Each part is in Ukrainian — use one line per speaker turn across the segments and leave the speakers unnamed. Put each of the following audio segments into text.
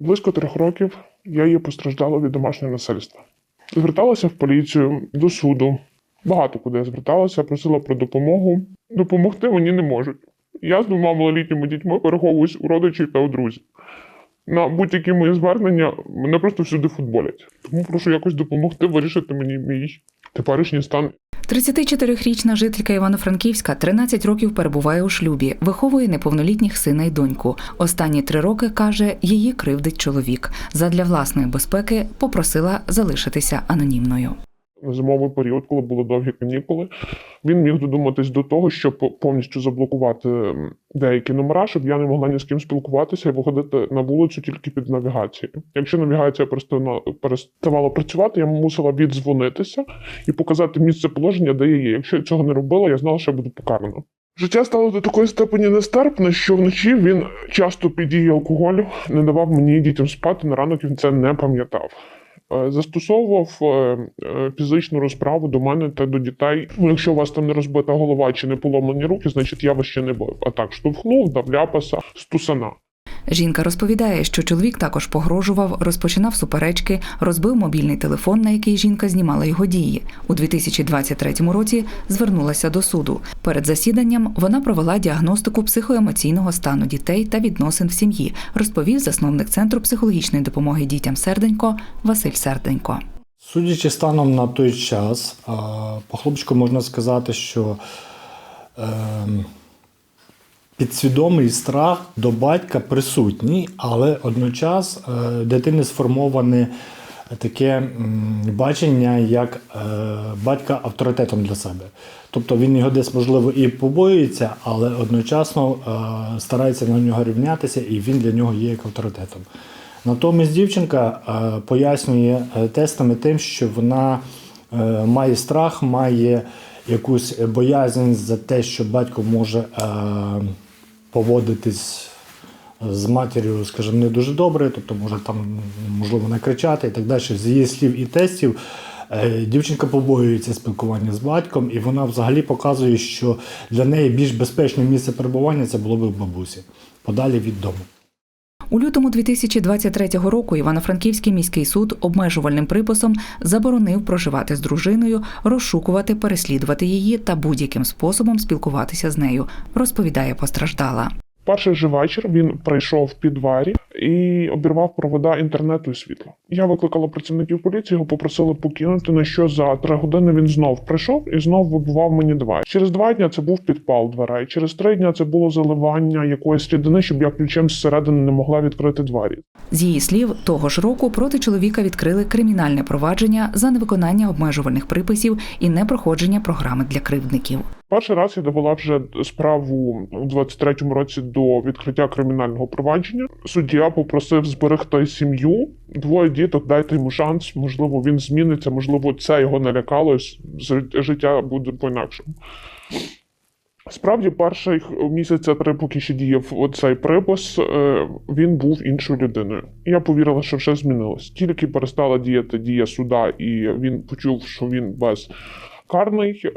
Близько трьох років я є постраждала від домашнього насильства. Зверталася в поліцію, до суду. Багато куди я зверталася, просила про допомогу. Допомогти мені не можуть. Я з двома малолітніми дітьми переховуюсь у родичів та у друзів. На будь-які мої звернення мене просто всюди футболять. Тому прошу якось допомогти вирішити мені мій теперішній стан
34-річна жителька Івано-Франківська 13 років перебуває у шлюбі, виховує неповнолітніх сина й доньку. Останні три роки каже, її кривдить чоловік. Задля власної безпеки попросила залишитися анонімною.
Зимовий період, коли були довгі канікули, він міг додуматись до того, щоб повністю заблокувати деякі номера, щоб я не могла ні з ким спілкуватися і виходити на вулицю тільки під навігацією. Якщо навігація переставала працювати, я мусила віддзвонитися і показати місце положення, де я є. Якщо я цього не робила, я знала, що я буду покарана. Життя стало до такої степені нестерпне, що вночі він часто під дією алкоголю не давав мені дітям спати. На ранок він це не пам'ятав. Е, Застосовував е, е, фізичну розправу до мене та до дітей. Ну, якщо у вас там не розбита голова чи не поломані руки, значить я вас ще не бив. А так штовхнув, дав ляпаса, стусана.
Жінка розповідає, що чоловік також погрожував, розпочинав суперечки, розбив мобільний телефон, на який жінка знімала його дії. У 2023 році звернулася до суду. Перед засіданням вона провела діагностику психоемоційного стану дітей та відносин в сім'ї, розповів засновник центру психологічної допомоги дітям Серденько Василь Серденько.
Судячи станом на той час, по хлопчику можна сказати, що ем, підсвідомий страх до батька присутній, але одночас е, дитини сформоване таке бачення як е, батька авторитетом для себе. Тобто він його десь, можливо, і побоюється, але одночасно е, старається на нього рівнятися, і він для нього є як авторитетом. Натомість дівчинка пояснює тестами тим, що вона має страх, має якусь боязнь за те, що батько може поводитись з матір'ю, скажімо, не дуже добре, тобто може там можливо накричати і так далі. З її слів і тестів. е, Дівчинка побоюється спілкування з батьком, і вона взагалі показує, що для неї більш безпечне місце перебування це було б в бабусі, подалі від дому.
У лютому 2023 року Івано-Франківський міський суд обмежувальним приписом заборонив проживати з дружиною, розшукувати, переслідувати її та будь-яким способом спілкуватися з нею, розповідає постраждала.
Перший же вечір він прийшов в підварі і обірвав провода інтернету і світла. Я викликала працівників поліції, його попросили покинути. На що за три години він знов прийшов і знов вибивав мені двері. Через два дні це був підпал дверей. Через три дні це було заливання якоїсь рідини, щоб я ключем зсередини не могла відкрити двері.
З її слів, того ж року проти чоловіка відкрили кримінальне провадження за невиконання обмежувальних приписів і непроходження програми для кривдників.
Перший раз я довела вже справу у 23-му році до відкриття кримінального провадження. Суддя попросив зберегти сім'ю. Двоє діток, дайте йому шанс. Можливо, він зміниться, можливо, це його налякало. Життя буде по-інакшому. Справді, перших місяця три, поки ще діяв оцей припис, е, він був іншою людиною. Я повірила, що все змінилось. Тільки перестала діяти дія суда, і він почув, що він безкарний, е,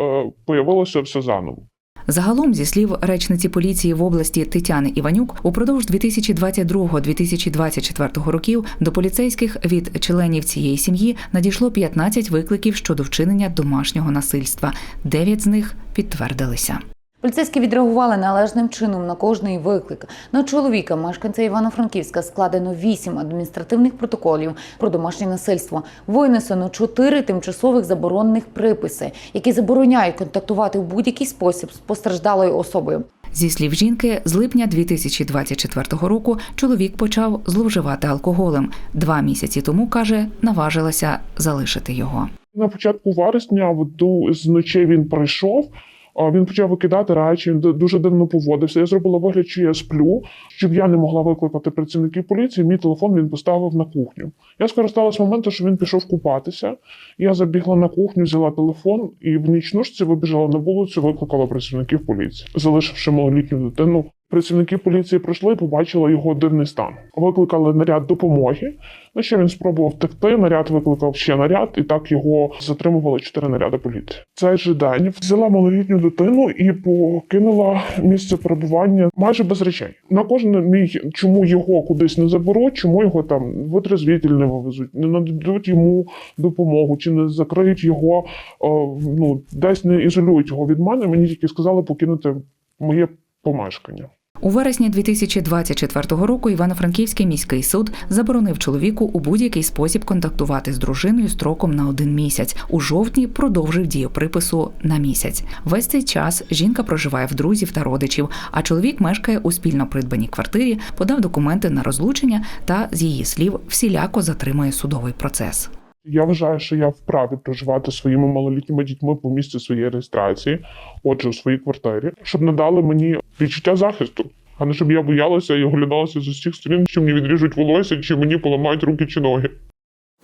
появилося все заново.
Загалом, зі слів речниці поліції в області Тетяни Іванюк, упродовж 2022-2024 років до поліцейських від членів цієї сім'ї надійшло 15 викликів щодо вчинення домашнього насильства. Дев'ять з них підтвердилися.
Поліцейські відреагували належним чином на кожний виклик. На чоловіка, мешканця Івано-Франківська, складено 8 адміністративних протоколів про домашнє насильство. Винесено 4 тимчасових заборонених приписи, які забороняють контактувати в будь-який спосіб з постраждалою особою.
Зі слів жінки, з липня 2024 року чоловік почав зловживати алкоголем. Два місяці тому каже, наважилася залишити його.
На початку вересня в ту з ночі він прийшов. Він почав викидати речі, він дуже дивно поводився. Я зробила вигляд, що я сплю, щоб я не могла викликати працівників поліції. Мій телефон він поставив на кухню. Я скористалась моменту, що він пішов купатися. Я забігла на кухню, взяла телефон і в нічнушці вибіжала на вулицю, викликала працівників поліції, залишивши малолітню дитину Працівники поліції прийшли і побачили його дивний стан. Викликали наряд допомоги. На що він спробував втекти. Наряд викликав ще наряд, і так його затримували чотири наряди поліції. Цей же день взяла малолітню дитину і покинула місце перебування майже без речей. На кожен мій, чому його кудись не заберуть, чому його там витрезвітель не вивезуть, не нададуть йому допомогу, чи не закриють його, о, ну десь не ізолюють його від мене. Мені тільки сказали покинути моє помешкання.
У вересні 2024 року Івано-Франківський міський суд заборонив чоловіку у будь-який спосіб контактувати з дружиною строком на один місяць. У жовтні продовжив дію припису на місяць. Весь цей час жінка проживає в друзів та родичів, а чоловік мешкає у спільно придбаній квартирі, подав документи на розлучення та, з її слів, всіляко затримує судовий процес.
Я вважаю, що я вправі проживати своїми малолітніми дітьми по місці своєї реєстрації, отже, у своїй квартирі, щоб надали мені відчуття захисту, а не щоб я боялася і оглядалася з усіх сторін, що мені відріжуть волосся, чи мені поламають руки чи ноги.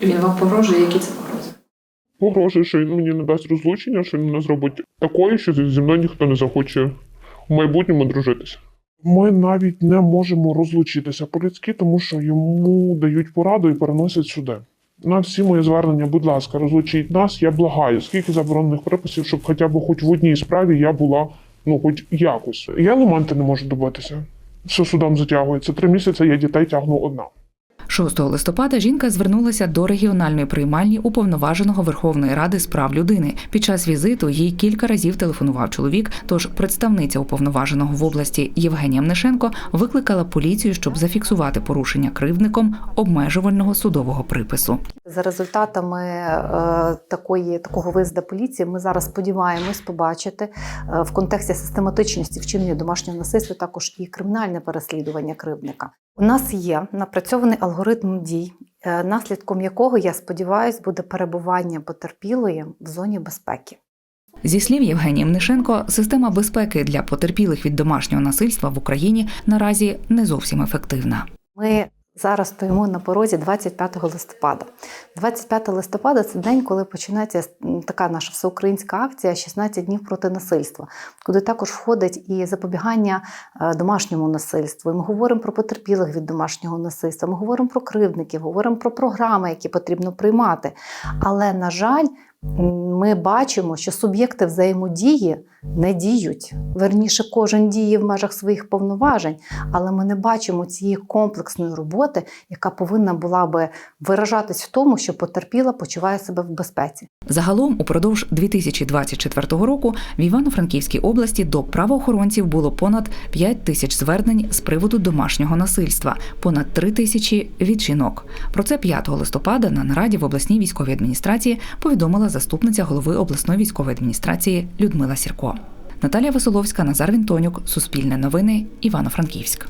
Він вам погрожує, які це погрози?
Погрожую, що він мені не дасть розлучення, що він мене зробить такою, що зі мною ніхто не захоче в майбутньому дружитися. Ми навіть не можемо розлучитися по-людськи, тому що йому дають пораду і переносять сюди. На всі мої звернення, будь ласка, розлучіть нас, я благаю, скільки заборонених приписів, щоб хоча б хоч в одній справі я була, ну, хоч якось. Я елементи не можу добитися. Все судом затягується. Три місяці я дітей тягну одна.
6 листопада жінка звернулася до регіональної приймальні уповноваженого Верховної Ради з прав людини. Під час візиту їй кілька разів телефонував чоловік. Тож представниця уповноваженого в області Євгенія Мнишенко викликала поліцію, щоб зафіксувати порушення кривдником обмежувального судового припису.
За результатами е, такої такого виїзду поліції, ми зараз сподіваємось побачити е, в контексті систематичності вчинення домашнього насильства також і кримінальне переслідування кривдника. У нас є напрацьований алгоритм дій, е, наслідком якого я сподіваюся буде перебування потерпілої в зоні безпеки.
Зі слів Євгенії Мнишенко, система безпеки для потерпілих від домашнього насильства в Україні наразі не зовсім ефективна.
Ми зараз стоїмо на порозі 25 листопада. 25 листопада це день, коли починається така наша всеукраїнська акція «16 днів проти насильства, куди також входить і запобігання е, домашньому насильству. І ми говоримо про потерпілих від домашнього насильства, ми говоримо про кривдників, говоримо про програми, які потрібно приймати. Але, на жаль, ми бачимо, що суб'єкти взаємодії не діють. Верніше, кожен діє в межах своїх повноважень, але ми не бачимо цієї комплексної роботи, яка повинна була би виражатись в тому, що потерпіла почуває себе в безпеці.
Загалом, упродовж 2024 року в Івано-Франківській області до правоохоронців було понад 5 тисяч звернень з приводу домашнього насильства, понад 3 тисячі від жінок. Про це 5 листопада на нараді в обласній військовій адміністрації повідомила заступниця голови обласної військової адміністрації Людмила Сірко. Наталія Веселовська, Назар Вінтонюк, Суспільне новини, Івано-Франківськ.